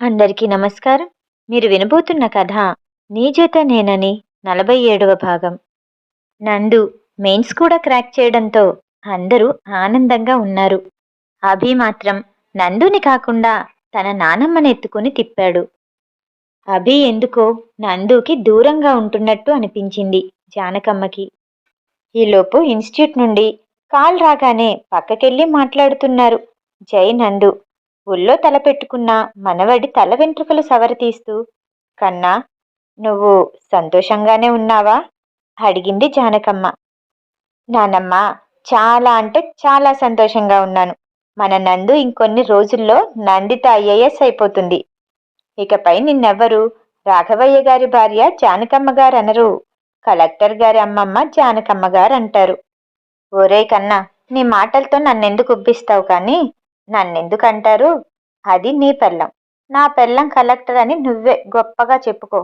అందరికీ నమస్కారం. మీరు వినబోతున్న కథ నీ జత నేనని నలభై ఏడవ భాగం. నందు మెయిన్స్ కూడా క్రాక్ చేయడంతో అందరూ ఆనందంగా ఉన్నారు. అభి మాత్రం నందుని కాకుండా తన నానమ్మని ఎత్తుకుని తిప్పాడు. అభి ఎందుకో నందుకి దూరంగా ఉంటున్నట్టు అనిపించింది జానకమ్మకి. ఈలోపు ఇన్స్టిట్యూట్ నుండి కాల్ రాగానే పక్కకెళ్ళి మాట్లాడుతున్నారు జై నందు. ఒళ్ళో తల పెట్టుకున్న మనవడి తల వెంట్రుకలు సవరతీస్తూ కన్నా నువ్వు సంతోషంగానే ఉన్నావా? అడిగింది జానకమ్మ. నానమ్మ చాలా అంటే చాలా సంతోషంగా ఉన్నాను. మన నందు ఇంకొన్ని రోజుల్లో నందిత ఐఏఎస్ అయిపోతుంది. ఇకపై నిన్నెవ్వరు రాఘవయ్య గారి భార్య జానకమ్మ గారు అనరు కలెక్టర్ గారి అమ్మమ్మ జానకమ్మ గారు అంటారు ఓరే కన్నా నీ మాటలతో నన్నెందుకు ఉబ్బిస్తావు కానీ నన్నెందుకంటారు? అది నీ పెళ్ళం. నా పెళ్ళం కలెక్టర్ అని నువ్వే గొప్పగా చెప్పుకో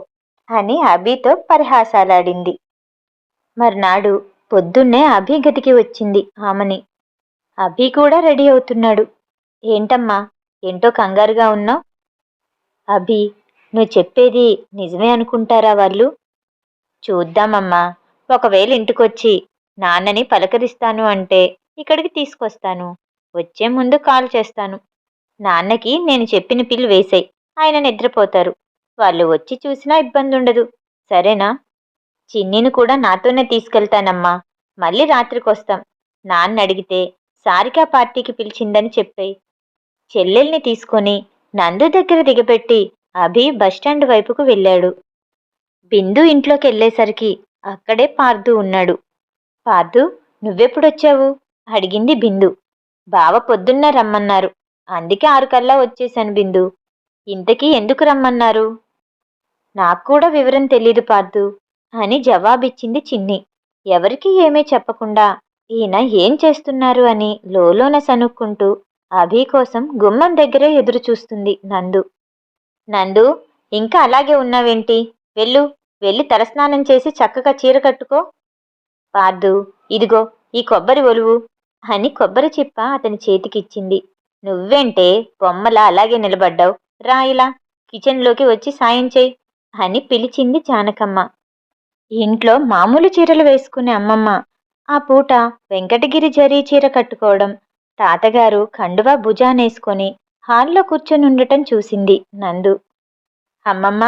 అని అభితో పరిహాసాలాడింది. మర్నాడు పొద్దున్నే అభి గదికి వచ్చింది ఆమెని. అభి కూడా రెడీ అవుతున్నాడు. ఏంటమ్మా? ఏంటో కంగారుగా ఉన్నావు? అభి నువ్వు చెప్పేది నిజమే అనుకుంటారా వాళ్ళు? చూద్దామమ్మా. ఒకవేళ ఇంటికొచ్చి నాన్నని పలకరిస్తాను అంటే ఇక్కడికి తీసుకొస్తాను. వచ్చే ముందు కాల్ చేస్తాను. నాన్నకి నేను చెప్పిన పిల్లు వేసాయి. ఆయన నిద్రపోతారు. వాళ్ళు వచ్చి చూసినా ఇబ్బంది ఉండదు సరేనా? చిన్నిని కూడా నాతోనే తీసుకెళ్తానమ్మా. మళ్ళీ రాత్రికి వస్తాం నాన్న అడిగితే సారికా పార్టీకి పిలిచిందని చెప్పాయి. చెల్లెల్ని తీసుకొని నందు దగ్గర దిగబెట్టి అభి బస్టాండ్ వైపుకు వెళ్ళాడు. బిందు ఇంట్లోకి వెళ్ళేసరికి అక్కడే పార్దు ఉన్నాడు. పార్దు నువ్వెప్పుడొచ్చావు? అడిగింది బిందు. బావ పొద్దున్న రమ్మన్నారు. అందుకే ఆరు కల్లా వచ్చేశాను బిందు. ఇంతకీ ఎందుకు రమ్మన్నారు? నాకు కూడా వివరం తెలీదు పార్దు అని జవాబిచ్చింది చిన్ని. ఎవరికి ఏమీ చెప్పకుండా ఈయన ఏం చేస్తున్నారు అని లోలోన సనుక్కుంటూ అభి కోసం గుమ్మం దగ్గరే ఎదురు చూస్తుంది నందు. నందు ఇంకా అలాగే ఉన్నావేంటి? వెళ్ళు వెళ్ళి తలస్నానం చేసి చక్కగా చీర కట్టుకో. పార్దు ఇదిగో ఈ కొబ్బరి ఒలువు. అని కొబ్బరి చిప్ప అతని చేతికిచ్చింది. నువ్వేంటే బొమ్మలా అలాగే నిలబడ్డావు. రా ఇలా కిచెన్లోకి వచ్చి సాయం చేయి అని పిలిచింది జానకమ్మ. ఇంట్లో మామూలు చీరలు వేసుకునే అమ్మమ్మ. ఆ పూట వెంకటగిరి జరీ చీర కట్టుకోవడం తాతగారు కండువా భుజానేసుకొని హాల్లో కూర్చొని ఉండటం చూసింది నందు. అమ్మమ్మ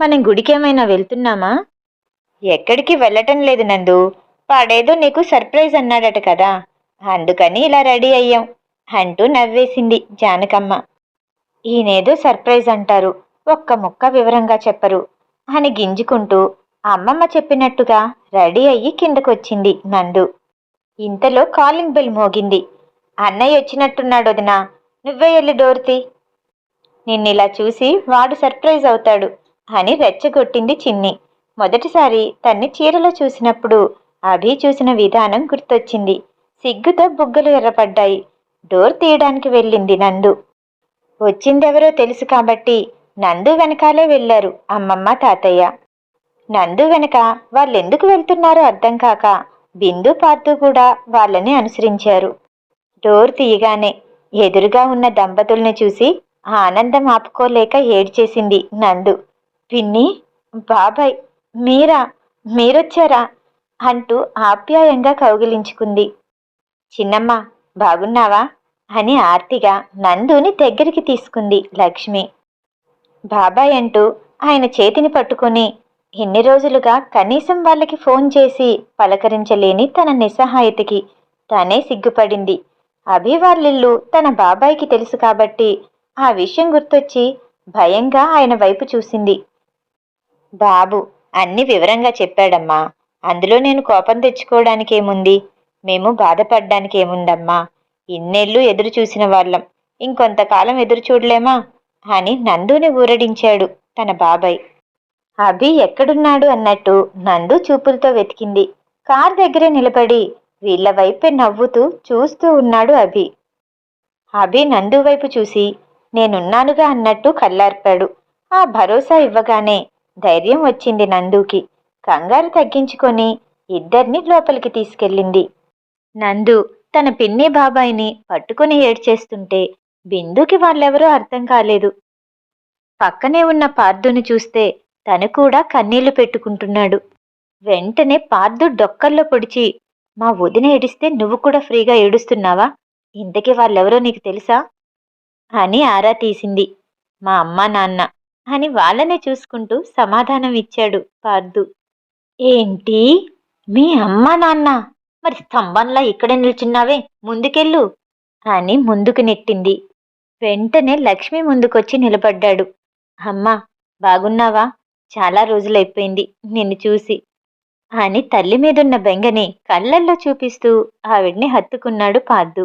మనం గుడికేమైనా వెళ్తున్నామా? ఎక్కడికి వెళ్ళటం లేదు నందు. వాడేదో నీకు సర్ప్రైజ్ అన్నాడట కదా. అందుకని ఇలా రెడీ అయ్యాం. అంటూ నవ్వేసింది జానకమ్మ. ఈయనేదో సర్ప్రైజ్ అంటారు. ఒక్క ముక్క వివరంగా చెప్పరు. అని గింజుకుంటూ అమ్మమ్మ చెప్పినట్టుగా రెడీ అయ్యి కిందకొచ్చింది నందు. ఇంతలో కాలింగ్ బెల్ మోగింది. అన్నయ్య వచ్చినట్టున్నాడు వదినా. నువ్వే వెళ్ళి డోర్తి. నిన్నిలా చూసి వాడు సర్ప్రైజ్ అవుతాడు అని రెచ్చగొట్టింది చిన్ని. మొదటిసారి తన్ని చీరలో చూసినప్పుడు అభి చూసిన విధానం గుర్తొచ్చింది. సిగ్గుతో బుగ్గలు ఎర్రపడ్డాయి. డోర్ తీయడానికి వెళ్ళింది నందు. వచ్చిందెవరో తెలుసు కాబట్టి నందు వెనకాలే వెళ్ళారు అమ్మమ్మ తాతయ్య. నందు వెనక వాళ్ళెందుకు వెళ్తున్నారో అర్థం కాక బిందు పార్తు కూడా వాళ్ళని అనుసరించారు. డోర్ తీయగానే ఎదురుగా ఉన్న దంపతుల్ని చూసి ఆనందం ఆపుకోలేక ఏడ్చేసింది నందు. పిన్ని బాబాయ్ మీరా మీరొచ్చారా? అంటూ ఆప్యాయంగా కౌగిలించుకుంది. చిన్నమ్మ బాగున్నావా? అని ఆర్తిగా నందుని దగ్గరికి తీసుకుంది లక్ష్మి. బాబాయ్ అంటూ ఆయన చేతిని పట్టుకొని ఎన్ని రోజులుగా కనీసం వాళ్ళకి ఫోన్ చేసి పలకరించలేని తన నిస్సహాయతకి తనే సిగ్గుపడింది. అభివార్లిల్లు తన బాబాయ్కి తెలుసు కాబట్టి ఆ విషయం గుర్తొచ్చి భయంగా ఆయన వైపు చూసింది. బాబు అన్ని వివరంగా చెప్పాడమ్మా. అందులో నేను కోపం తెచ్చుకోవడానికేముంది? మేము బాధపడ్డానికి ఏముందమ్మా? ఇన్నేళ్ళు ఎదురు చూసిన వాళ్ళం. ఇంకొంతకాలం ఎదురు చూడలేమా? అని నందుని ఊరడించాడు తన బాబాయ్. అభి ఎక్కడున్నాడు అన్నట్టు నందు చూపులతో వెతికింది. కార్ దగ్గరే నిలబడి వీళ్ళ వైపే నవ్వుతూ చూస్తూ ఉన్నాడు అభి. అభి నందు వైపు చూసి నేనున్నానుగా అన్నట్టు కళ్ళార్పాడు. ఆ భరోసా ఇవ్వగానే ధైర్యం వచ్చింది నందుకి. కంగారు తగ్గించుకొని ఇద్దరిని లోపలికి తీసుకెళ్ళింది. నందు తన పిన్ని బాబాయిని పట్టుకుని ఏడ్చేస్తుంటే బిందుకి వాళ్ళెవరూ అర్థం కాలేదు. పక్కనే ఉన్న పార్థుని చూస్తే తను కూడా కన్నీళ్ళు పెట్టుకుంటున్నాడు. వెంటనే పార్థు డొక్కల్లో పొడిచి మా వదిన ఏడిస్తే నువ్వు కూడా ఫ్రీగా ఏడుస్తున్నావా? ఇంతకీ వాళ్ళెవరో నీకు తెలుసా? అని ఆరా తీసింది. మా అమ్మా నాన్న అని వాళ్ళనే చూసుకుంటూ సమాధానం ఇచ్చాడు పార్థు ఏంటి? మీ అమ్మా నాన్న మరి స్తంభంలా ఇక్కడే నిల్చున్నావే ముందుకెళ్ళు అని ముందుకు నెట్టింది. వెంటనే లక్ష్మి ముందుకొచ్చి నిలబడ్డాడు. అమ్మా బాగున్నావా? చాలా రోజులైపోయింది నిన్ను చూసి అని తల్లి మీదున్న బెంగని కళ్ళల్లో చూపిస్తూ ఆవిడ్ని హత్తుకున్నాడు పాద్దు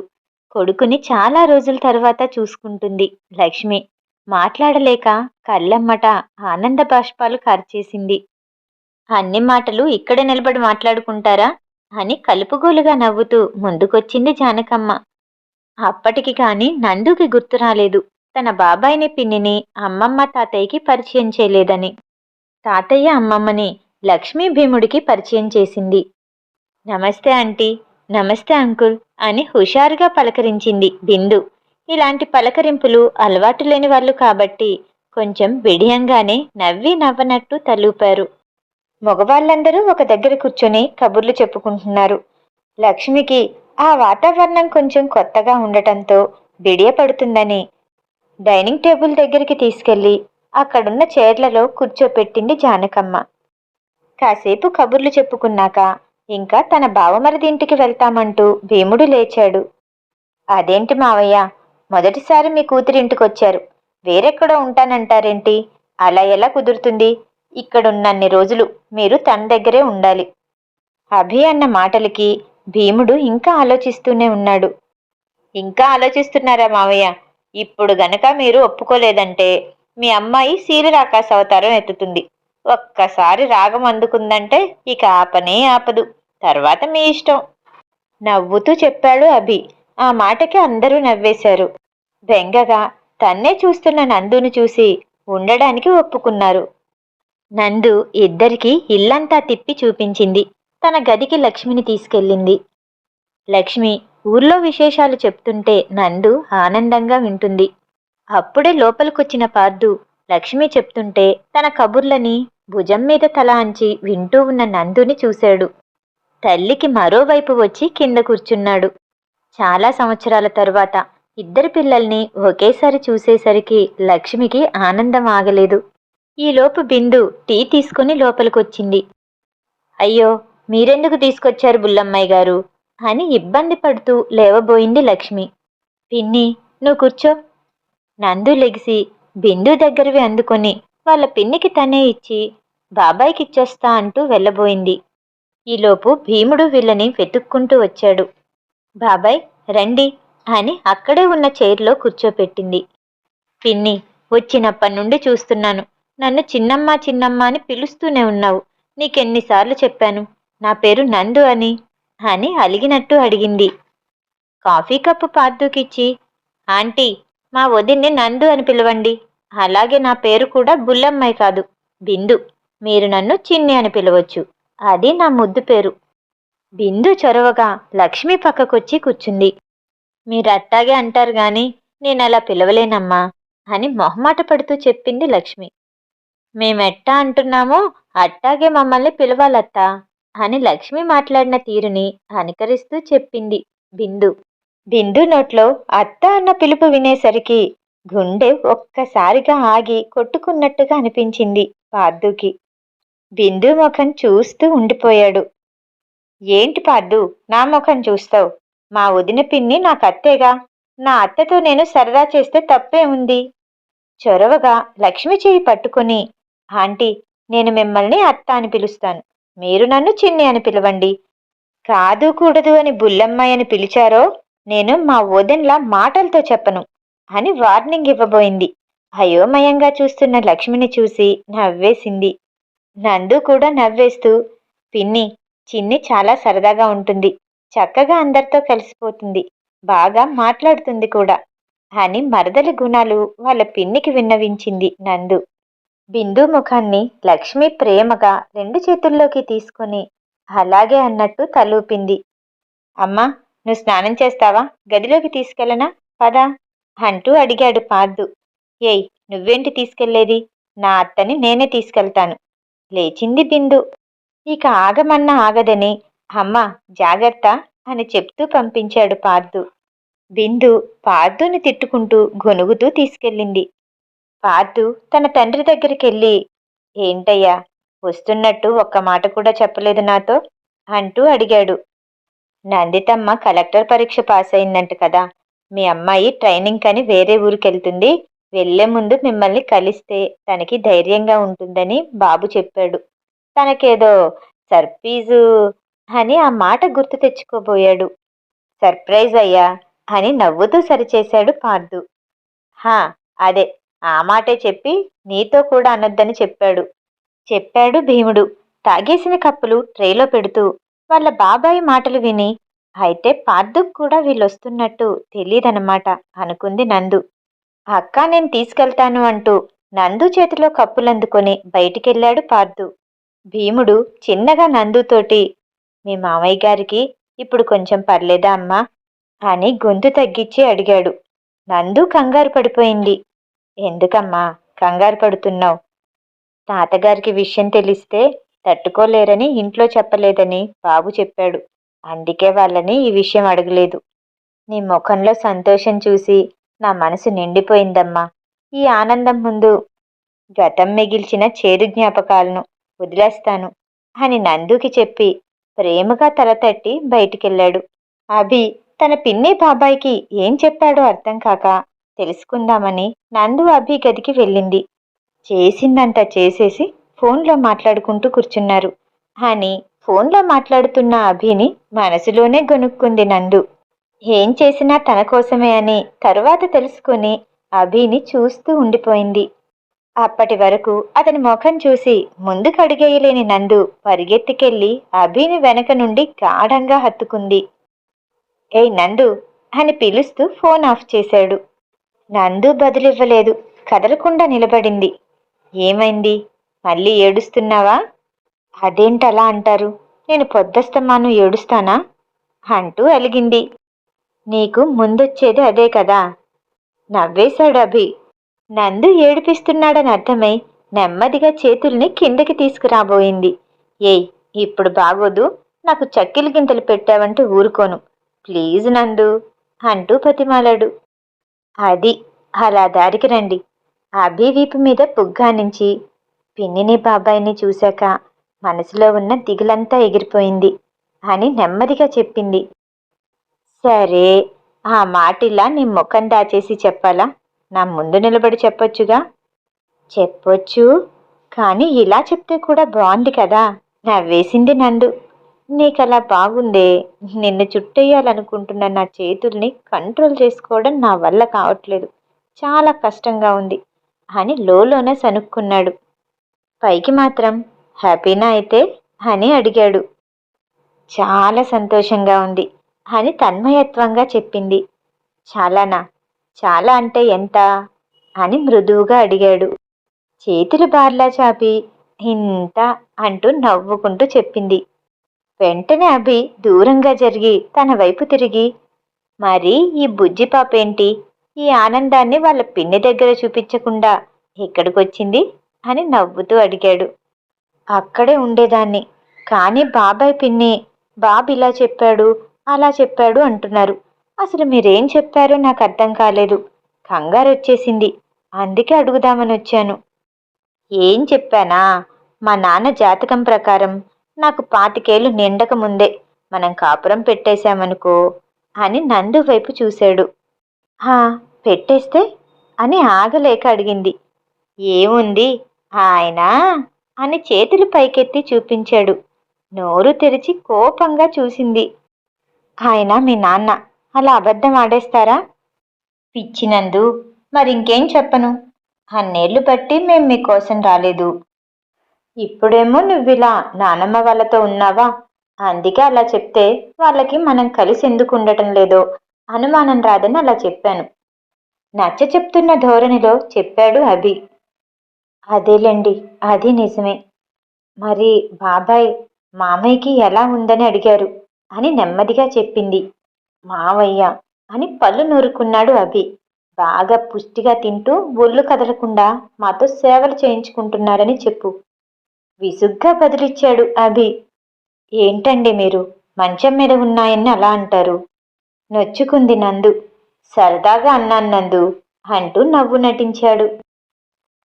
కొడుకుని చాలా రోజుల తర్వాత చూసుకుంటుంది లక్ష్మి. మాట్లాడలేక కళ్ళమ్మట ఆనంద బాష్పాలు కార్చేసింది. అన్ని మాటలు ఇక్కడే నిలబడి మాట్లాడుకుంటారా? అని కలుపుగోలుగా నవ్వుతూ ముందుకొచ్చింది జానకమ్మ. అప్పటికి కాని నందుకి గుర్తు రాలేదు. తన బాబాయిని పిన్నిని అమ్మమ్మ తాతయ్యకి పరిచయం చేయలేదని. తాతయ్య అమ్మమ్మని లక్ష్మీ భీముడికి పరిచయం చేసింది. నమస్తే ఆంటీ నమస్తే అంకుల్ అని హుషారుగా పలకరించింది బిందు. ఇలాంటి పలకరింపులు అలవాటు లేని వాళ్ళు కాబట్టి కొంచెం బిడియంగానే నవ్వి నవ్వనట్టు తలూపారు. మగవాళ్ళందరూ ఒక దగ్గర కూర్చొని కబుర్లు చెప్పుకుంటున్నారు. లక్ష్మికి ఆ వాతావరణం కొంచెం కొత్తగా ఉండటంతో బిడియపడుతుందని డైనింగ్ టేబుల్ దగ్గరికి తీసుకెళ్ళి అక్కడున్న చైర్లలో కూర్చోపెట్టింది జానకమ్మ. కాసేపు కబుర్లు చెప్పుకున్నాక ఇంకా తన బావమరిది ఇంటికి వెళ్తామంటూ భీముడు లేచాడు. అదేంటి మావయ్య మొదటిసారి మీ కూతురింటికొచ్చారు. వేరెక్కడో ఉంటానంటారేంటి? అలా ఎలా కుదురుతుంది? ఇక్కడున్నన్ని రోజులు మీరు తన దగ్గరే ఉండాలి. అభి అన్న మాటలకి భీముడు ఇంకా ఆలోచిస్తూనే ఉన్నాడు. ఇంకా ఆలోచిస్తున్నారా మావయ్య? ఇప్పుడు గనక మీరు ఒప్పుకోలేదంటే మీ అమ్మాయి సీరరాకాశ అవతారం ఎత్తుతుంది. ఒక్కసారి రాగం అందుకుందంటే ఇక ఆపనే ఆపదు. తర్వాత మీ ఇష్టం. నవ్వుతూ చెప్పాడు అభి. ఆ మాటకి అందరూ నవ్వేశారు. బెంగగా తన్నే చూస్తున్న నందును చూసి ఉండడానికి ఒప్పుకున్నారు. నందు ఇద్దరికి ఇల్లంతా తిప్పి చూపించింది. తన గదికి లక్ష్మిని తీసుకెళ్ళింది. లక్ష్మి ఊర్లో విశేషాలు చెప్తుంటే నందు ఆనందంగా వింటుంది. అప్పుడే లోపలికొచ్చిన పార్దు లక్ష్మి చెప్తుంటే తన కబుర్లని భుజం మీద తల అంచి వింటూ ఉన్న నందుని చూశాడు. తల్లికి మరోవైపు వచ్చి కింద కూర్చున్నాడు. చాలా సంవత్సరాల తరువాత ఇద్దరి పిల్లల్ని ఒకేసారి చూసేసరికి లక్ష్మికి ఆనందం ఆగలేదు. ఈలోపు బిందు టీ తీసుకుని లోపలికొచ్చింది. అయ్యో మీరెందుకు తీసుకొచ్చారు బుల్లమ్మాయి గారు? అని ఇబ్బంది పడుతూ లేవబోయింది లక్ష్మి. పిన్ని నువ్వు కూర్చో. నందు లెగిసి బిందు దగ్గరవి అందుకొని వాళ్ళ పిన్నికి తనే ఇచ్చి బాబాయ్కి ఇచ్చేస్తా అంటూ వెళ్ళబోయింది. ఈలోపు భీముడు వీళ్ళని వెతుక్కుంటూ వచ్చాడు. బాబాయ్ రండి అని అక్కడే ఉన్న చైర్లో కూర్చోపెట్టింది. పిన్ని వచ్చినప్పటి నుండి చూస్తున్నాను. నన్ను చిన్నమ్మ చిన్నమ్మ అని పిలుస్తూనే ఉన్నావు. నీకెన్నిసార్లు చెప్పాను. నా పేరు నందు అని. అని అలిగినట్టు అడిగింది. కాఫీ కప్పు పార్దుకిచ్చి ఆంటీ మా వదిన్ని నందు అని పిలవండి. అలాగే నా పేరు కూడా బుల్లమ్మాయి కాదు బిందు. మీరు నన్ను చిన్ని అని పిలవచ్చు. అది నా ముద్దు పేరు. బిందు చొరవగా లక్ష్మి పక్కకొచ్చి కూర్చుంది. మీరు అట్టాగే అంటారు గాని నేను అలా పిలవలేనమ్మా అని మొహమాట పడుతూ చెప్పింది లక్ష్మి. మేమెట్టా అంటున్నామో అట్టాగే మమ్మల్ని పిలవాలత్తా అని లక్ష్మి మాట్లాడిన తీరుని అనుకరిస్తూ చెప్పింది బిందు. బిందు నోట్లో అత్త అన్న పిలుపు వినేసరికి గుండె ఒక్కసారిగా ఆగి కొట్టుకున్నట్టుగా అనిపించింది పార్దుకి. బిందు ముఖం చూస్తూ ఉండిపోయాడు. ఏంటి పార్దు నా ముఖం చూస్తావు? మా వదిన పిన్ని నాకు అత్తేగా. నా అత్తతో నేను సరదా చేస్తే తప్పే ఉంది. చొరవగా లక్ష్మి చేయి పట్టుకుని ఆంటీ నేను మిమ్మల్ని అత్త అని పిలుస్తాను. మీరు నన్ను చిన్ని అని పిలవండి. కాదు కూడదు అని బుల్లమ్మాయి అని పిలిచారో నేను మా వదిన్లా మాటలతో చెప్పను అని వార్నింగ్ ఇవ్వబోయింది. అయోమయంగా చూస్తున్న లక్ష్మిని చూసి నవ్వేసింది. నందు కూడా నవ్వేస్తూ పిన్ని చిన్ని చాలా సరదాగా ఉంటుంది. చక్కగా అందరితో కలిసిపోతుంది. బాగా మాట్లాడుతుంది కూడా అని మరదలి గుణాలు వాళ్ళ పిన్నికి విన్నవించింది నందు. బిందు ముఖాన్ని లక్ష్మి ప్రేమగా రెండు చేతుల్లోకి తీసుకొని అలాగే అన్నట్టు తలూపింది. అమ్మా నువ్వు స్నానం చేస్తావా? గదిలోకి తీసుకెళ్ళనా? పదా అంటూ అడిగాడు పార్దు. ఏయ్ నువ్వేంటి తీసుకెళ్ళేది నా అత్తని నేనే తీసుకెళ్తాను. లేచింది బిందు. ఇక ఆగమన్నా ఆగదని అమ్మ జాగ్రత్త అని చెప్తూ పంపించాడు పార్దు. బిందు పార్దుని తిట్టుకుంటూ గొనుగుతూ తీసుకెళ్ళింది. పార్థు తన తండ్రి దగ్గరికి వెళ్ళి ఏంటయ్యా వస్తున్నట్టు ఒక్క మాట కూడా చెప్పలేదు నాతో? అంటూ అడిగాడు. నందితమ్మ కలెక్టర్ పరీక్ష పాస్ అయిందంట కదా మీ అమ్మాయి ట్రైనింగ్ కని వేరే ఊరికెళ్తుంది వెళ్ళే ముందు మిమ్మల్ని కలిస్తే తనకి ధైర్యంగా ఉంటుందని బాబు చెప్పాడు. తనకేదో సర్ప్రైజు అని ఆ మాట గుర్తు తెచ్చుకోబోయాడు. సర్ప్రైజ్ అయ్యా అని నవ్వుతూ సరిచేశాడు పార్దు. హా అదే ఆ మాటే చెప్పి నీతో కూడా అనొద్దని చెప్పాడు. చెప్పాడు భీముడు. తాగేసిన కప్పులు ట్రేలో పెడుతూ వాళ్ళ బాబాయి మాటలు విని అయితే పార్థుకు కూడా వీళ్ళొస్తున్నట్టు తెలియదనమాట అనుకుంది నందు. అక్క నేను తీసుకెళ్తాను అంటూ నందు చేతిలో కప్పులందుకొని బయటికెళ్ళాడు పార్థు. భీముడు చిన్నగా నందుతోటి మీ మామయ్య గారికి ఇప్పుడు కొంచెం పర్లేదా అమ్మా? అని గొంతు తగ్గించి అడిగాడు. నందు కంగారు పడిపోయింది. ఎందుకమ్మా? కంగారు పడుతున్నావు. తాతగారికి విషయం తెలిస్తే తట్టుకోలేరని ఇంట్లో చెప్పలేదని బాబు చెప్పాడు. అందుకే వాళ్ళని ఈ విషయం అడగలేదు. నీ ముఖంలో సంతోషం చూసి నా మనసు నిండిపోయిందమ్మా. ఈ ఆనందం ముందు గతం మిగిల్చిన చేదు జ్ఞాపకాలను వదిలేస్తాను అని నందుకి చెప్పి ప్రేమగా తల తట్టి బయటికెళ్ళాడు. అభి తన పిన్ని బాబాయికి ఏం చెప్పాడో అర్థం కాక తెలుసుకుందామని నందు అభి గదికి వెళ్ళింది. చేసిందంతా చేసేసి ఫోన్లో మాట్లాడుకుంటూ కూర్చున్నారు. అని ఫోన్లో మాట్లాడుతున్న అభిని మనసులోనే గొనుక్కుంది నందు. ఏం చేసినా తన కోసమే అని తరువాత తెలుసుకుని అభిని చూస్తూ ఉండిపోయింది. అప్పటి వరకు అతని ముఖం చూసి ముందుకు అడిగేయలేని నందు పరిగెత్తికెళ్ళి అభిని వెనక నుండి గాఢంగా హత్తుకుంది. ఏయ్ నందు అని పిలుస్తూ ఫోన్ ఆఫ్ చేశాడు. నందు బదులివ్వలేదు. కదలకుండా నిలబడింది. ఏమైంది? మళ్ళీ ఏడుస్తున్నావా? అదేంటలా అంటారు? నేను పొద్దస్తమాను ఏడుస్తానా? అంటూ అలిగింది. నీకు ముందొచ్చేది అదే కదా? నవ్వేశాడు అభి. నందు ఏడిపిస్తున్నాడని అర్థమై నెమ్మదిగా చేతుల్ని కిందకి తీసుకురాబోయింది. ఏయ్ ఇప్పుడు బాగోదు. నాకు చక్కిలి గింతలు పెట్టావంటే ఊరుకోను. ప్లీజ్ నందు అంటూ బతిమాలాడు. అది. అలా దారికి రండి. అభి వీపు మీద పుగ్గానించి పిన్నిని బాబాయిని చూశాక మనసులో ఉన్న దిగులంతా ఎగిరిపోయింది అని నెమ్మదిగా చెప్పింది. సరే ఆ మాటిలా నీ ముఖం దాచేసి చెప్పాలా? నా ముందు నిలబడి చెప్పొచ్చుగా? చెప్పొచ్చు కానీ ఇలా చెప్తే కూడా బాగుంది కదా. నవ్వేసింది నందు. నీకలా బాగుందే. నిన్ను చుట్టేయాలనుకుంటున్న నా చేతుల్ని కంట్రోల్ చేసుకోవడం నా వల్ల కావట్లేదు. చాలా కష్టంగా ఉంది అని లోలోనే సనుక్కున్నాడు. పైకి మాత్రం హ్యాపీనా అయితే? అని అడిగాడు. చాలా సంతోషంగా ఉంది అని తన్మయత్వంగా చెప్పింది. చాలానా? చాలా అంటే ఎంత? అని మృదువుగా అడిగాడు. చేతులు బార్లా చాపి ఇంత అంటూ నవ్వుకుంటూ చెప్పింది. వెంటనే అభి దూరంగా జరిగి తన వైపు తిరిగి మరి ఈ బుజ్జి పాపేంటి? ఈ ఆనందాన్ని వాళ్ళ పిన్ని దగ్గర చూపించకుండా ఎక్కడికొచ్చింది? అని నవ్వుతూ అడిగాడు. అక్కడే ఉండేదాన్ని. కానీ బాబాయ్ పిన్ని బాబు ఇలా చెప్పాడు అలా చెప్పాడు అంటున్నారు. అసలు మీరేం చెప్పారో నాకు అర్థం కాలేదు. కంగారు వచ్చేసింది. అందుకే అడుగుదామని వచ్చాను. ఏం చెప్పానా? మా నాన్న జాతకం ప్రకారం నాకు పాతికేళ్ళు నిండక ముందే మనం కాపురం పెట్టేశామనుకో అని నందు వైపు చూశాడు. హా పెట్టేస్తే? అని ఆగలేక అడిగింది. ఏముంది? ఆయన? అని చేతులు పైకెత్తి చూపించాడు. నోరు తెరిచి కోపంగా చూసింది. ఆయన మీ నాన్న అలా అబద్ధం ఆడేస్తారా? పిచ్చినందు మరింకేం చెప్పను? అన్నేళ్ళు బట్టి మేం మీకోసం రాలేదు. ఇప్పుడేమో నువ్విలా నానమ్మ వాళ్ళతో ఉన్నావా? అందుకే అలా చెప్తే వాళ్ళకి మనం కలిసి ఎందుకు ఉండటం లేదో అనుమానం రాదని అలా చెప్పాను. నచ్చ చెప్తున్న ధోరణిలో చెప్పాడు అభి. అదేలేండి అది నిజమే. మరి బాబాయ్ మామయ్యకి ఎలా ఉందని అడిగారు అని నెమ్మదిగా చెప్పింది. మావయ్య అని పళ్ళు నూరుకున్నాడు అభి. బాగా పుష్టిగా తింటూ ఒళ్ళు కదలకుండా మాతో సేవలు చేయించుకుంటున్నారని చెప్పు. విసుగ్గా బదిలిచ్చాడు అభి. ఏంటండి మీరు? మంచం మీద ఉన్నాయని అలా అంటారు. నొచ్చుకుంది నందు. సరదాగా అన్నాను నందు అంటూ నవ్వు నటించాడు.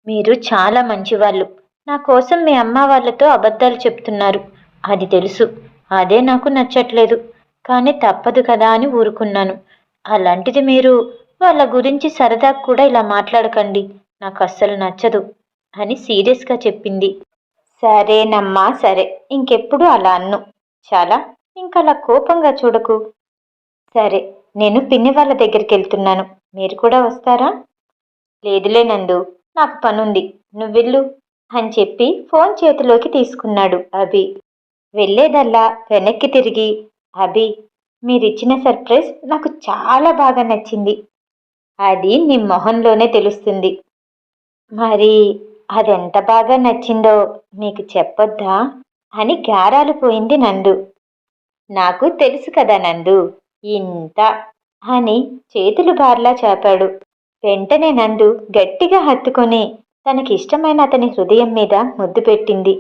మీరు చాలా మంచివాళ్ళు. నా కోసం మీ అమ్మ వాళ్ళతో అబద్ధాలు చెప్తున్నారు. అది తెలుసు. అదే నాకు నచ్చట్లేదు. కానీ తప్పదు కదా అని ఊరుకున్నాను. అలాంటిది మీరు వాళ్ళ గురించి సరదా కూడా ఇలా మాట్లాడకండి. నాకు అస్సలు నచ్చదు అని సీరియస్గా చెప్పింది. సరేనమ్మా సరే. ఇంకెప్పుడు అలా అన్ను. చాలా ఇంకలా కోపంగా చూడకు. సరే నేను పిన్ని వాళ్ళ దగ్గరికి వెళ్తున్నాను. మీరు కూడా వస్తారా? లేదులే నందు నాకు పనుంది. నువ్వెళ్ళు అని చెప్పి ఫోన్ చేతిలోకి తీసుకున్నాడు అభి. వెళ్ళేదల్లా వెనక్కి తిరిగి అభి మీరిచ్చిన సర్ప్రైజ్ నాకు చాలా బాగా నచ్చింది. అది నీ మొహంలోనే తెలుస్తుంది. మరి అదెంత బాగా నచ్చిందో మీకు చెప్పొద్దా? అని గారాలు పోయింది నందు. నాకు తెలుసు కదా నందు ఇంత అని చేతులు బార్లా చాపాడు. వెంటనే నందు గట్టిగా హత్తుకొని తనకిష్టమైన అతని హృదయం మీద ముద్దు పెట్టింది.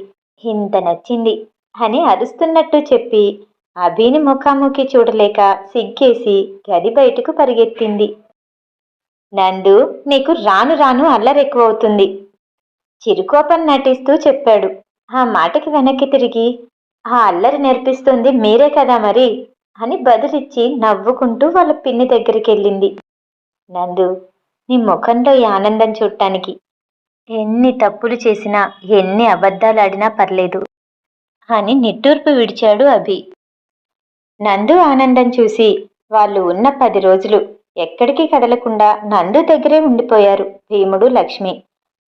ఇంత నచ్చింది అని అరుస్తున్నట్టు చెప్పి అభిని ముఖాముఖి చూడలేక సిగ్గేసి గది బయటకు పరిగెత్తింది. నందు నీకు రాను రాను అల్లరెక్కువవుతుంది. చిరుకోపం నటిస్తూ చెప్పాడు. ఆ మాటకి వెనక్కి తిరిగి ఆ అల్లరి నేర్పిస్తుంది మీరే కదా మరి అని బదులిచ్చి నవ్వుకుంటూ వాళ్ళ పిన్ని దగ్గరికి వెళ్ళింది నందు నీ ముఖంలో ఈ ఆనందం చూడటానికి ఎన్ని తప్పులు చేసినా ఎన్ని అబద్ధాలు ఆడినా పర్లేదు అని నిట్టూర్పు విడిచాడు అభి. నందు ఆనందం చూసి వాళ్ళు ఉన్న పది రోజులు ఎక్కడికి కదలకుండా నందు దగ్గరే ఉండిపోయారు భీముడు లక్ష్మి.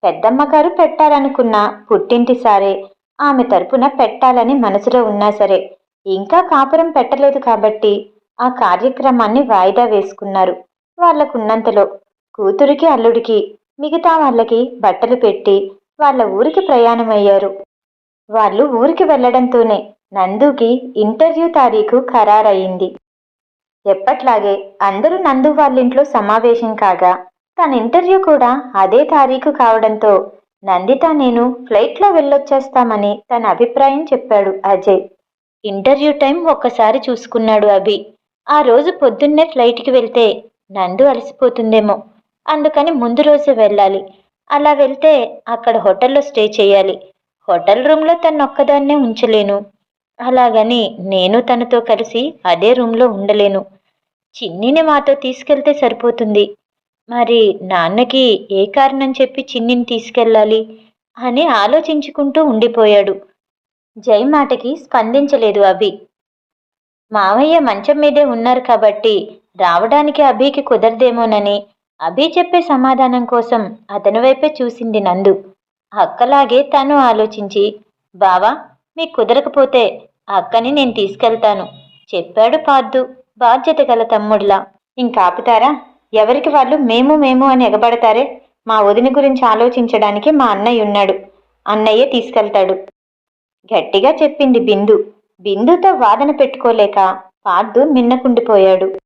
పెద్దమ్మగారు పెట్టాలనుకున్న పుట్టింటి సారే. ఆమె తరపున పెట్టాలని మనసులో ఉన్నా సరే. ఇంకా కాపురం పెట్టలేదు కాబట్టి ఆ కార్యక్రమాన్ని వాయిదా వేసుకున్నారు. వాళ్ళకున్నంతలో కూతురికి అల్లుడికి మిగతా వాళ్ళకి బట్టలు పెట్టి వాళ్ళ ఊరికి ప్రయాణమయ్యారు. వాళ్ళు ఊరికి వెళ్ళడంతోనే నందుకి ఇంటర్వ్యూ తారీఖు ఖరారయింది. ఎప్పట్లాగే అందరూ నందు వాళ్ళింట్లో సమావేశం కాగా తన ఇంటర్వ్యూ కూడా అదే తారీఖు కావడంతో నందిత నేను ఫ్లైట్లో వెళ్ళొచ్చేస్తామని తన అభిప్రాయం చెప్పాడు అజయ్. ఇంటర్వ్యూ టైం ఒక్కసారి చూసుకున్నాడు అభి. ఆ రోజు పొద్దున్నే ఫ్లైట్కి వెళ్తే నందు అలసిపోతుందేమో. అందుకని ముందు రోజే వెళ్ళాలి. అలా వెళ్తే అక్కడ హోటల్లో స్టే చేయాలి. హోటల్ రూమ్లో తన్నొక్కదాన్నే ఒక్కదాన్నే ఉంచలేను. అలాగని నేను తనతో కలిసి అదే రూమ్లో ఉండలేను. చిన్నిని మాతో తీసుకెళ్తే సరిపోతుంది. మరి నాన్నకి ఏ కారణం చెప్పి చిన్నిని తీసుకెళ్ళాలి అని ఆలోచించుకుంటూ ఉండిపోయాడు. జై మాటకి స్పందించలేదు అభి. మావయ్య మంచం మీదే ఉన్నారు కాబట్టి రావడానికి అభికి కుదరదేమోనని అభి చెప్పే సమాధానం కోసం అతని వైపే చూసింది నందు. అక్కలాగే తను ఆలోచించి బావా మీకు కుదరకపోతే అక్కని నేను తీసుకెళ్తాను. చెప్పాడు పాద్దు బాధ్యత గల తమ్ముడిలా. ఇంకాపుతారా? ఎవరికి వాళ్ళు మేము మేము అని ఎగబడతారే? మా వదిన గురించి ఆలోచించడానికి మా అన్నయ్య ఉన్నాడు. అన్నయ్య తీసుకెళ్తాడు. గట్టిగా చెప్పింది బిందు. బిందుతో వాదన పెట్టుకోలేక పార్థు మిన్నకుండిపోయాడు.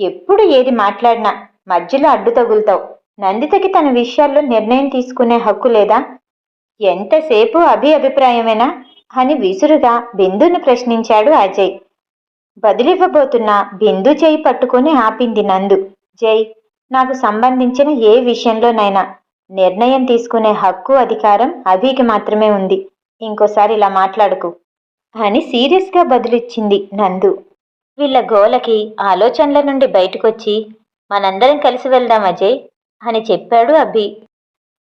ఎప్పుడు ఏది మాట్లాడినా మధ్యలో అడ్డు తగులుతావు. నందితకి తన విషయాల్లో నిర్ణయం తీసుకునే హక్కు లేదా? ఎంతసేపు అభి అభిప్రాయమేనా? అని విసురుగా బిందుని ప్రశ్నించాడు అజయ్. బదిలివ్వబోతున్న బిందు చేయి పట్టుకుని ఆపింది నందు. జై నాకు సంబంధించిన ఏ విషయంలోనైనా నిర్ణయం తీసుకునే హక్కు అధికారం అభికి మాత్రమే ఉంది. ఇంకోసారి ఇలా మాట్లాడుకు. అని సీరియస్గా బదులిచ్చింది నందు. వీళ్ళ గోలకి ఆలోచనల నుండి బయటకొచ్చి మనందరం కలిసి వెళ్దాం అజయ్ అని చెప్పాడు అభి.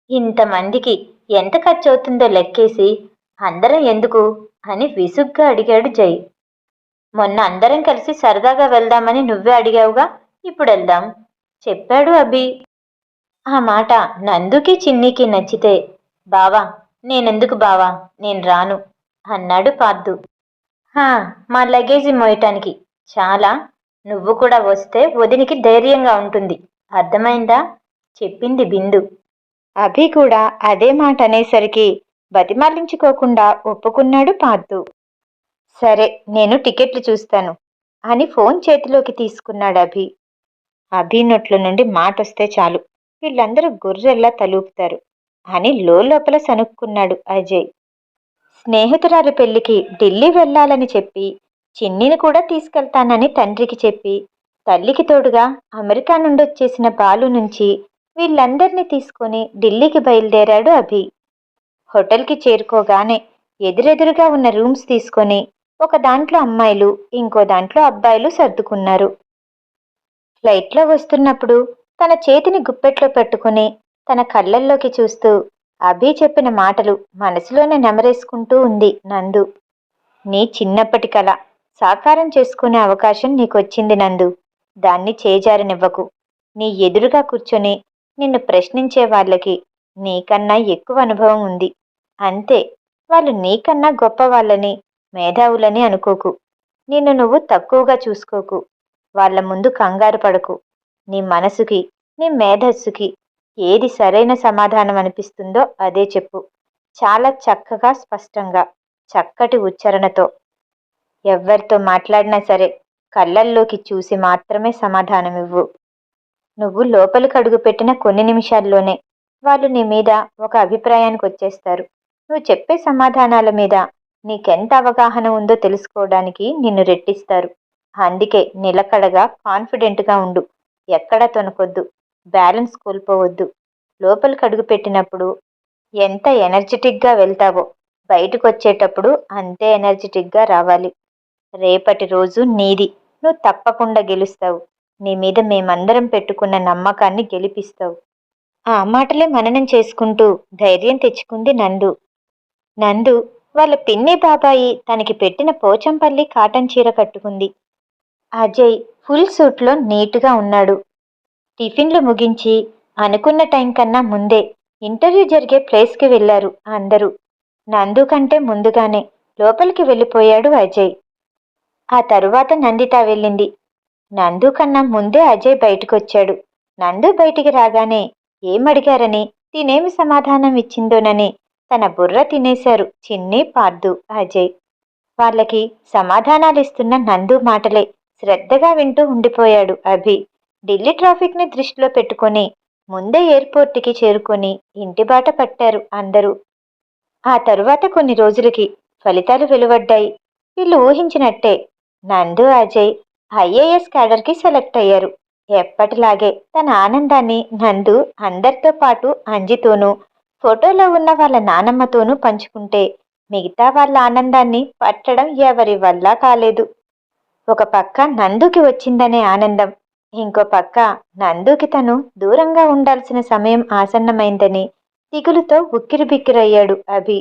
ఇంతమందికి ఎంత ఖర్చు అవుతుందో లెక్కేసి అందరం ఎందుకు అని విసుగ్గా అడిగాడు జై. మొన్న అందరం కలిసి సరదాగా వెళ్దామని నువ్వే అడిగావుగా? ఇప్పుడు వెళ్దాం చెప్పాడు అభి. ఆ మాట నందుకి చిన్నికి నచ్చితే బావా నేనెందుకు బావా? నేను రాను అన్నాడు పార్దు హా మా లగేజీ మోయటానికి. చాలా? నువ్వు కూడా వస్తే వదినికి ధైర్యంగా ఉంటుంది. అర్థమైందా? చెప్పింది బిందు. అభి కూడా అదే మాట అనేసరికి బతిమాలించుకోకుండా ఒప్పుకున్నాడు పార్దు సరే నేను టికెట్లు చూస్తాను అని ఫోన్ చేతిలోకి తీసుకున్నాడు అభి. అభి నోట్ల నుండి మాట వస్తే చాలు. వీళ్ళందరూ గొర్రెల్లా తలూపుతారు. అని లోపల సనుక్కున్నాడు అజయ్. స్నేహితురాలు పెళ్ళికి ఢిల్లీ వెళ్ళాలని చెప్పి చిన్నిని కూడా తీసుకెళ్తానని తండ్రికి చెప్పి తల్లికి తోడుగా అమెరికా నుండి వచ్చేసిన బాలు నుంచి వీళ్ళందరినీ తీసుకొని ఢిల్లీకి బయలుదేరాడు అభి. హోటల్కి చేరుకోగానే ఎదురెదురుగా ఉన్న రూమ్స్ తీసుకొని ఒక దాంట్లో అమ్మాయిలు ఇంకో దాంట్లో అబ్బాయిలు సర్దుకున్నారు. ఫ్లైట్లో వస్తున్నప్పుడు తన చేతిని గుప్పెట్లో పెట్టుకుని తన కళ్ళల్లోకి చూస్తూ అభి చెప్పిన మాటలు మనసులోనే నెమరేసుకుంటూ ఉంది నందు. నీ చిన్నప్పటి కల సాకారం చేసుకునే అవకాశం నీకొచ్చింది నందు. దాన్ని చేజారనివ్వకు. నీ ఎదురుగా కూర్చొని నిన్ను ప్రశ్నించే వాళ్ళకి నీకన్నా ఎక్కువ అనుభవం ఉంది. అంతే వాళ్ళు నీకన్నా గొప్ప వాళ్ళని మేధావులని అనుకోకు. నిన్ను నువ్వు తక్కువగా చూసుకోకు. వాళ్ళ ముందు కంగారు పడకు. నీ మనసుకి నీ మేధస్సుకి ఏది సరైన సమాధానం అనిపిస్తుందో అదే చెప్పు. చాలా చక్కగా స్పష్టంగా చక్కటి ఉచ్చారణతో. ఎవరితో మాట్లాడినా సరే కళ్ళల్లోకి చూసి మాత్రమే సమాధానం ఇవ్వు. నువ్వు లోపలికి అడుగుపెట్టిన కొన్ని నిమిషాల్లోనే వాళ్ళు నీ మీద ఒక అభిప్రాయానికి వచ్చేస్తారు. నువ్వు చెప్పే సమాధానాల మీద నీకెంత అవగాహన ఉందో తెలుసుకోవడానికి నిన్ను రెట్టిస్తారు. అందుకే నిలకడగా కాన్ఫిడెంట్గా ఉండు. ఎక్కడ తొనకొద్దు. బ్యాలెన్స్ కోల్పోవద్దు. లోపలికి అడుగు పెట్టినప్పుడు ఎంత ఎనర్జెటిక్గా వెళ్తావో బయటకు వచ్చేటప్పుడు అంతే ఎనర్జెటిక్గా రావాలి. రేపటి రోజు నీది. నువ్వు తప్పకుండా గెలుస్తావు. నీ మీద మేమందరం పెట్టుకున్న నమ్మకాన్ని గెలిపిస్తావు. ఆ మాటలే మననం చేసుకుంటూ ధైర్యం తెచ్చుకుంది నందు. నందు వాళ్ళ పిన్ని బాబాయి తనకి పెట్టిన పోచంపల్లి కాటన్ చీర కట్టుకుంది. అజయ్ ఫుల్ సూట్లో నీట్గా ఉన్నాడు. టిఫిన్లు ముగించి అనుకున్న టైం కన్నా ముందే ఇంటర్వ్యూ జరిగే ప్లేస్కి వెళ్ళారు అందరూ. నందు కంటే ముందుగానే లోపలికి వెళ్ళిపోయాడు అజయ్. ఆ తరువాత నందిత వెళ్ళింది. నందు కన్నా ముందే అజయ్ బయటకొచ్చాడు. నందు బయటికి రాగానే ఏమడిగారని తినేమి సమాధానం ఇచ్చిందోనని తన బుర్ర తినేశారు చిన్ని పార్దు అజయ్. వాళ్ళకి సమాధానాలిస్తున్న నందు మాటలే శ్రద్ధగా వింటూ ఉండిపోయాడు అభి. ఢిల్లీ ట్రాఫిక్ని దృష్టిలో పెట్టుకొని ముందే ఎయిర్పోర్ట్కి చేరుకొని ఇంటి బాట పట్టారు అందరూ. ఆ తరువాత కొన్ని రోజులకి ఫలితాలు వెలువడ్డాయి. వీళ్ళు ఊహించినట్టే నందు అజయ్ ఐఏఎస్ క్యాడర్కి సెలెక్ట్ అయ్యారు. ఎప్పటిలాగే తన ఆనందాన్ని నందు అందరితో పాటు అంజితోనూ ఫోటోలో ఉన్న వాళ్ళ నానమ్మతోనూ పంచుకుంటే మిగతా వాళ్ళ ఆనందాన్ని పట్టడం ఎవరి వల్ల కాలేదు. ఒక పక్క నందుకి వచ్చిందనే ఆనందం ఇంకో పక్క నందుకి తను దూరంగా ఉండాల్సిన సమయం ఆసన్నమైందని దిగులుతో ఉక్కిరిబిక్కిరయ్యాడు అభి.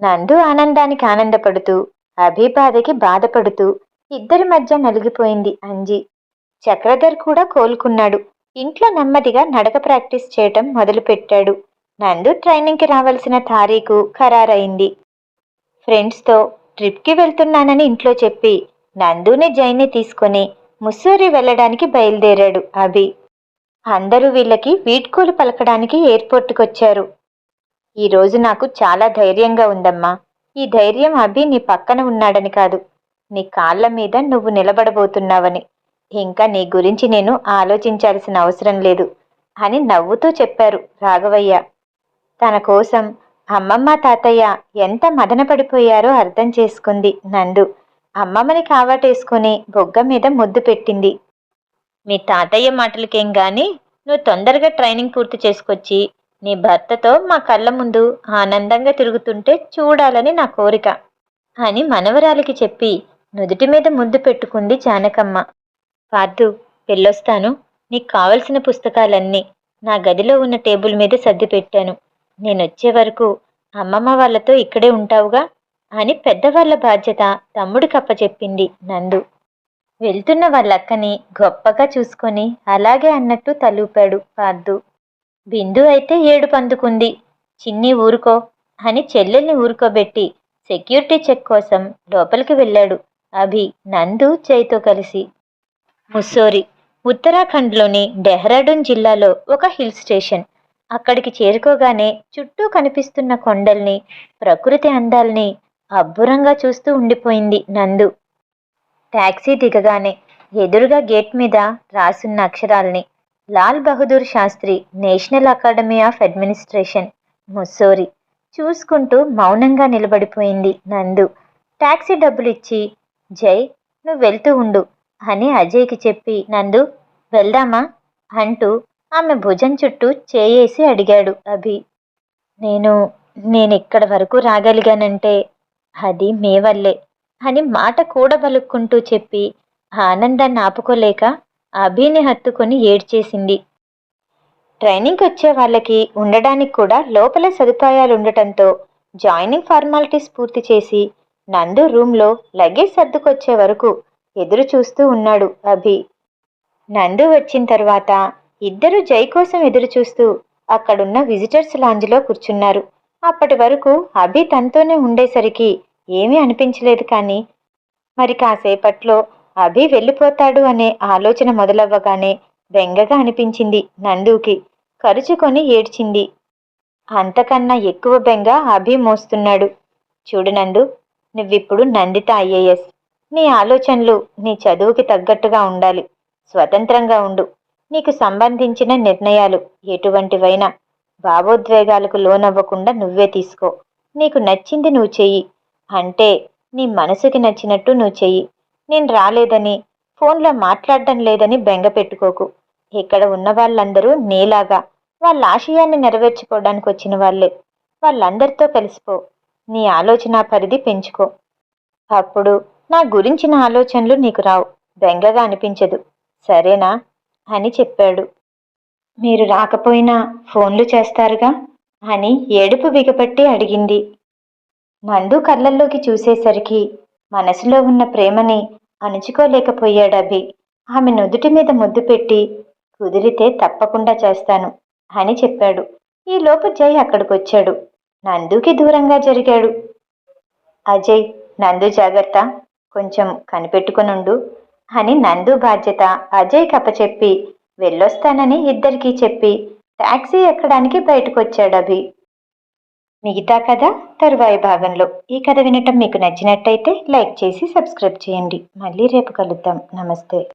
నందు ఆనందానికి ఆనందపడుతూ అభి బాధకి బాధపడుతూ ఇద్దరి మధ్య నలిగిపోయింది అంజి. చక్రధర్ కూడా కోలుకున్నాడు. ఇంట్లో నెమ్మదిగా నడక ప్రాక్టీస్ చేయటం మొదలుపెట్టాడు. నందు ట్రైనింగ్కి రావాల్సిన తారీఖు ఖరారైంది. ఫ్రెండ్స్తో ట్రిప్కి వెళ్తున్నానని ఇంట్లో చెప్పి నందుని జైన్ని తీసుకొని ముస్సూరి వెళ్ళడానికి బయలుదేరాడు అభి. అందరూ వీళ్ళకి వీడ్కోలు పలకడానికి ఎయిర్పోర్ట్కి వచ్చారు ఈరోజు నాకు చాలా ధైర్యంగా ఉందమ్మా. ఈ ధైర్యం అభి నీ పక్కన ఉన్నాడని కాదు. నీ కాళ్ళ మీద నువ్వు నిలబడబోతున్నావని. ఇంకా నీ గురించి నేను ఆలోచించాల్సిన అవసరం లేదు అని నవ్వుతూ చెప్పారు రాఘవయ్య. తన కోసం అమ్మమ్మ తాతయ్య ఎంత మదనపడిపోయారో అర్థం చేసుకుంది నందు. అమ్మమ్మని కావాటేసుకుని బొగ్గ మీద ముద్దు పెట్టింది. మీ తాతయ్య మాటలకేం గాని నువ్వు తొందరగా ట్రైనింగ్ పూర్తి చేసుకొచ్చి నీ భర్తతో మా కళ్ళ ముందు ఆనందంగా తిరుగుతుంటే చూడాలని నా కోరిక అని మనవరాలికి చెప్పి నుదుటి మీద ముద్దు పెట్టుకుంది జానకమ్మ. పార్థు పెళ్ళొస్తాను నీకు కావలసిన పుస్తకాలన్నీ నా గదిలో ఉన్న టేబుల్ మీద సర్ది పెట్టాను. నేనొచ్చే వరకు అమ్మమ్మ వాళ్ళతో ఇక్కడే ఉంటావుగా. అని పెద్దవాళ్ళ బాధ్యత తమ్ముడి కప్పచెప్పింది నందు. వెళ్తున్న వాళ్ళక్కని గొప్పగా చూసుకొని అలాగే అన్నట్టు తలూపాడు పార్దు. బిందు అయితే ఏడు పందుకుంది. చిన్ని ఊరుకో అని చెల్లెల్ని ఊరుకోబెట్టి సెక్యూరిటీ చెక్ కోసం లోపలికి వెళ్ళాడు అభి నందు చేయితో కలిసి. ముస్సోరి ఉత్తరాఖండ్లోని డెహ్రాడూన్ జిల్లాలో ఒక హిల్ స్టేషన్. అక్కడికి చేరుకోగానే చుట్టూ కనిపిస్తున్న కొండల్ని ప్రకృతి అందాల్ని అబ్బురంగా చూస్తూ ఉండిపోయింది నందు. టాక్సీ దిగగానే ఎదురుగా గేట్ మీద రాసున్న అక్షరాల్ని Lal Bahadur Shastri national academy of administration Mussoorie చూసుకుంటూ మౌనంగా నిలబడిపోయింది నందు. ట్యాక్సీ డబ్బులు ఇచ్చి జై నువ్వు వెళ్తూ ఉండు అని అజయ్కి చెప్పి నందు వెళ్దామా? అంటూ ఆమె భుజం చుట్టూ చేయేసి అడిగాడు అభి. నేను నేను ఇక్కడ వరకు రాగలిగానంటే అది మీ వల్లే అని మాట కూడబలుక్కుంటూ చెప్పి ఆనందాన్ని ఆపుకోలేక అభిని హత్తుకొని ఏడ్చేసింది. ట్రైనింగ్కి వచ్చే వాళ్ళకి ఉండడానికి కూడా లోపల సదుపాయాలు ఉండటంతో జాయినింగ్ ఫార్మాలిటీస్ పూర్తి చేసి నందు రూమ్లో లగేజ్ సర్దుకొచ్చే వరకు ఎదురు చూస్తూ ఉన్నాడు అభి. నందు వచ్చిన తర్వాత ఇద్దరు జై కోసం ఎదురు చూస్తూ అక్కడున్న విజిటర్స్ లాంజ్లో కూర్చున్నారు. అప్పటి వరకు అభి తనతోనే ఉండేసరికి ఏమీ అనిపించలేదు కానీ మరి కాసేపట్లో అభి వెళ్ళిపోతాడు అనే ఆలోచన మొదలవ్వగానే బెంగగా అనిపించింది నందుకి కరుచుకొని ఏడ్చింది. అంతకన్నా ఎక్కువ బెంగ అభి మోస్తున్నాడు. చూడు నందు నువ్విప్పుడు నందిత ఐఏఎస్. నీ ఆలోచనలు నీ చదువుకి తగ్గట్టుగా ఉండాలి. స్వతంత్రంగా ఉండు. నీకు సంబంధించిన నిర్ణయాలు ఎటువంటివైనా భావోద్వేగాలకు లోనవ్వకుండా నువ్వే తీసుకో. నీకు నచ్చింది నువ్వు చెయ్యి. అంటే నీ మనసుకి నచ్చినట్టు నువ్వు చెయ్యి. నేను రాలేదని ఫోన్లో మాట్లాడడం లేదని బెంగ పెట్టుకోకు. ఇక్కడ ఉన్న వాళ్ళందరూ నీలాగా. వాళ్ళ ఆశయాన్ని నెరవేర్చుకోవడానికి వచ్చిన వాళ్ళే. వాళ్ళందరితో కలిసిపో. నీ ఆలోచన పరిధి పెంచుకో. అప్పుడు నా గురించిన ఆలోచనలు నీకు రావు. బెంగగా అనిపించదు. సరేనా? అని చెప్పాడు. మీరు రాకపోయినా ఫోన్లు చేస్తారుగా? అని ఏడుపు బిగపట్టి అడిగింది. నందు కళ్ళల్లోకి చూసేసరికి మనసులో ఉన్న ప్రేమని అణుచుకోలేకపోయాడు అభి. ఆమె నుదుటి మీద ముద్దు పెట్టి కుదిరితే తప్పకుండా చేస్తాను అని చెప్పాడు. ఈ లోపు జై అక్కడికొచ్చాడు. నందుకి దూరంగా జరిగాడు. అజయ్ నందు జాగ్రత్త. కొంచెం కనిపెట్టుకునుండు అని నందు బాధ్యత అజయ్ కప్పచెప్పి వెళ్ళొస్తానని ఇద్దరికీ చెప్పి ట్యాక్సీ ఎక్కడానికి బయటకొచ్చాడు అభి. మిగతా కథ తరువాయి భాగంలో. ఈ కథ వినటం మీకు నచ్చినట్టయితే లైక్ చేసి సబ్స్క్రైబ్ చేయండి. మళ్ళీ రేపు కలుద్దాం. నమస్తే.